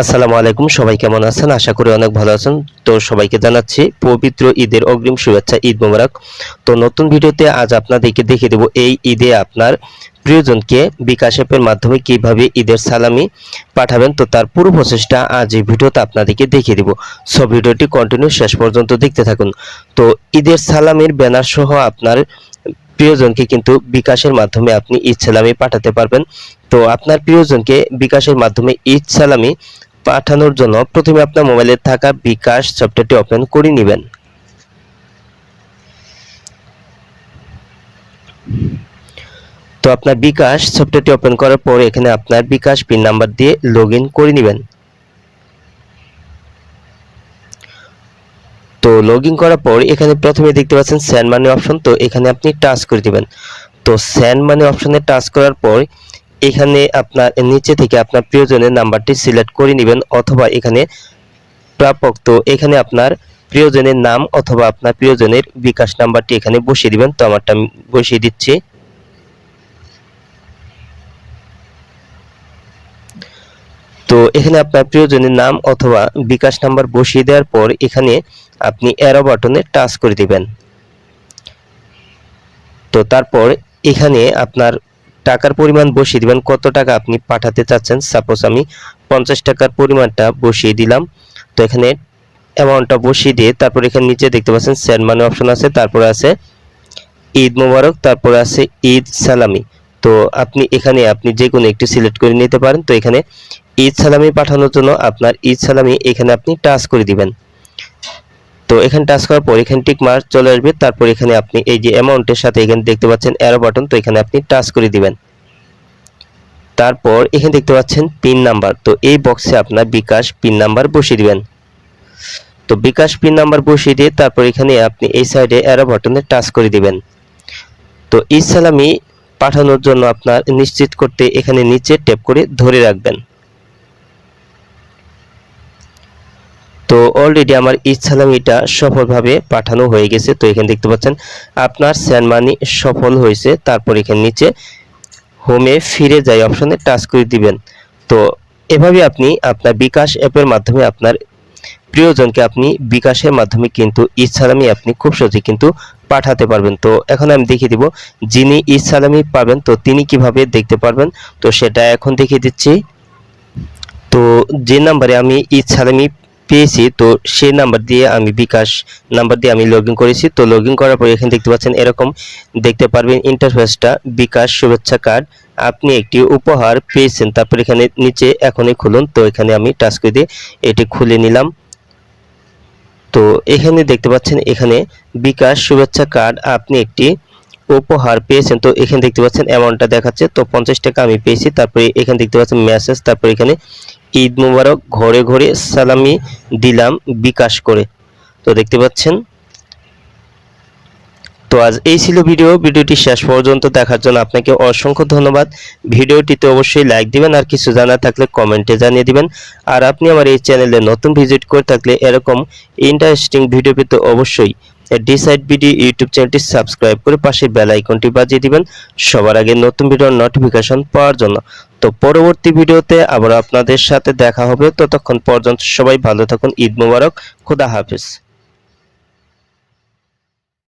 আসসালামু আলাইকুম, সবাই কেমন আছেন? আশা করি অনেক ভালো আছেন। তো সবাইকে জানাচ্ছি পবিত্র ঈদের অগ্রিম শুভেচ্ছা, ঈদ মোবারক। তো নতুন ভিডিওতে আজ আপনাদেরকে দেখিয়ে দেব এই ঈদে আপনার প্রিয়জনকে বিকাশ অ্যাপের মাধ্যমে কীভাবে ঈদের সালামি পাঠাবেন। তো তার পুরো প্রসেসটা আজ এই ভিডিওতে আপনাদেরকে দেখিয়ে দেব। সব ভিডিওটি কন্টিনিউ শেষ পর্যন্ত দেখতে থাকুন। তো ঈদের সালামির ব্যানার সহ আপনার প্রিয়জনকে কিন্তু বিকাশের মাধ্যমে আপনি ঈদ সালামি পাঠাতে পারবেন। তো আপনার প্রিয়জনকে বিকাশের মাধ্যমে ঈদ সালামি পাঠানোর জন্য প্রথমে আপনার মোবাইলে থাকা বিকাশ সফটওয়্যারটি ওপেন করে নেবেন। তো আপনার বিকাশ সফটওয়্যারটি ওপেন করার পর এখানে আপনার বিকাশ পিন নাম্বার দিয়ে লগ ইন করে নেবেন। তো লগ ইন করার পর এখানে প্রথমে দেখতে পাচ্ছেন স্যান্ড মানি অপশন তো এখানে আপনি টাচ করে দিবেন। তো স্যান্ড মানি অপশনে টাচ করার পর এখানে আপনার, নিচে থেকে আপনার প্রিয়জনের নাম্বারটি সিলেক্ট করে নেবেন অথবা এখানে প্রাপক তো এখানে আপনার প্রিয়জনের নাম অথবা আপনার প্রিয়জনের বিকাশ নাম্বারটি এখানে বসিয়ে দিবেন। তো আমারটা আমি বসিয়ে দিচ্ছি। তো এখানে আপনার প্রিয়জনের নাম অথবা বিকাশ নাম্বার বসিয়ে দেওয়ার পর এখানে আপনি অ্যারো বাটনে টাচ করে দিবেন। তো তারপর এখানে আপনার টাকার পরিমাণ বসিয়ে দিবেন। কত টাকা আপনি পাঠাতে চাচ্ছেন? সাপোজ আমি পঞ্চাশ টাকার পরিমাণটা বসিয়ে দিলাম। তো এখানে অ্যামাউন্টটা বসিয়ে দিয়ে তারপর এখানে নিচে দেখতে পাচ্ছেন সেন্ড মানি অপশন আছে, তারপরে আছে ঈদ মোবারক, তারপরে আছে ঈদ সালামি। তো আপনি এখানে আপনি যে কোনো একটি সিলেক্ট করে নিতে পারেন। তো এখানে ঈদ সালামি পাঠানোর জন্য আপনার ঈদ সালামি এখানে আপনি টাচ করে দিবেন। তো এখানে টাচ করার পর এখানে টিক মার্ক চলে আসবে। তারপর এখানে আপনি এই যে অ্যামাউন্টের সাথে এখানে দেখতে পাচ্ছেন অ্যারো বাটন তো এখানে আপনি টাচ করে দিবেন। তারপর এখানে দেখতে পাচ্ছেন পিন নাম্বার তো এই বক্সে আপনার বিকাশ পিন নাম্বার বসিয়ে দিবেন। তো বিকাশ পিন নাম্বার বসিয়ে দিয়ে তারপর এখানে আপনি এই সাইডে অ্যারো বাটনে টাচ করে দিবেন। তো ঈদ সালামি পাঠানোর জন্য আপনার নিশ্চিত করতে এখানে নিচে ট্যাপ করে ধরে রাখবেন। তো অলরেডি আমার ঈদ সালামিটা সফলভাবে পাঠানো হয়ে গেছে। তো এখানে দেখতে পাচ্ছেন, আপনার স্যান মানি সফল হয়েছে, তারপর এখানে নিচে হোমে ফিরে যাই অপশনে টাচ করে দিবেন। তো এভাবে আপনি আপনার বিকাশ অ্যাপের মাধ্যমে আপনার প্রিয়জনকে আপনি বিকাশের মাধ্যমে কিন্তু ঈদ সালামি আপনি খুব সহজে কিন্তু পাঠাতে পারবেন। তো এখন আমি দেখিয়ে দিব, যিনি ঈদ সালামি পাবেন, তো তিনি কীভাবে দেখতে পারবেন? তো সেটা এখন দেখিয়ে দিচ্ছি। তো যে নাম্বারে আমি ঈদ সালামি পেয়েছি, তো সেই নাম্বার দিয়ে আমি বিকাশ নাম্বার দিয়ে আমি লগ করেছি। তো লগ করার পর এখানে দেখতে পাচ্ছেন এরকম দেখতে পারবেন ইন্টারফেসটা বিকাশ শুভেচ্ছা কার্ড আপনি একটি উপহার পেয়েছেন। তারপর এখানে নিচে এখনই খুলুন। তো এখানে আমি টাচ করে দিয়ে এটি খুলে নিলাম। তো এখানে দেখতে পাচ্ছেন এখানে বিকাশ শুভেচ্ছা কার্ড আপনি একটি উপহার পেয়েছেন। তো এখানে দেখতে পাচ্ছেন অ্যামাউন্টটা দেখাচ্ছে। তো পঞ্চাশ টাকা আমি পেয়েছি। তারপরে এখানে দেখতে পাচ্ছেন মেসেজ তারপরে এখানে ঈদ মুবারক, ঘরে ঘরে সালামি দিলাম বিকাশ করে। তো দেখতে পাচ্ছেন? তো আজ এই ছিল ভিডিও। ভিডিওটি শেষ পর্যন্ত দেখার জন্য আপনাকে অসংখ্য ধন্যবাদ। ভিডিওটিতে অবশ্যই লাইক দিবেন আর কিছু জানা থাকলে কমেন্টে জানিয়ে দিবেন। আর আপনি আমার এই চ্যানেলে নতুন ভিজিট করে থাকলে এরকম ইন্টারেস্টিং ভিডিও পেতে অবশ্যই ডিসাইড বিডি ইউটিউব চ্যানেলটি সাবস্ক্রাইব করে পাশে বেল আইকনটি বাজিয়ে দিবেন সবার আগে নতুন ভিডিওর নোটিফিকেশন পাওয়ার জন্য। তো পরবর্তী ভিডিওতে আবার আপনাদের সাথে দেখা হবে। ততক্ষণ পর্যন্ত সবাই ভালো থাকুন। ঈদ মোবারক। খুদা হাফিজ।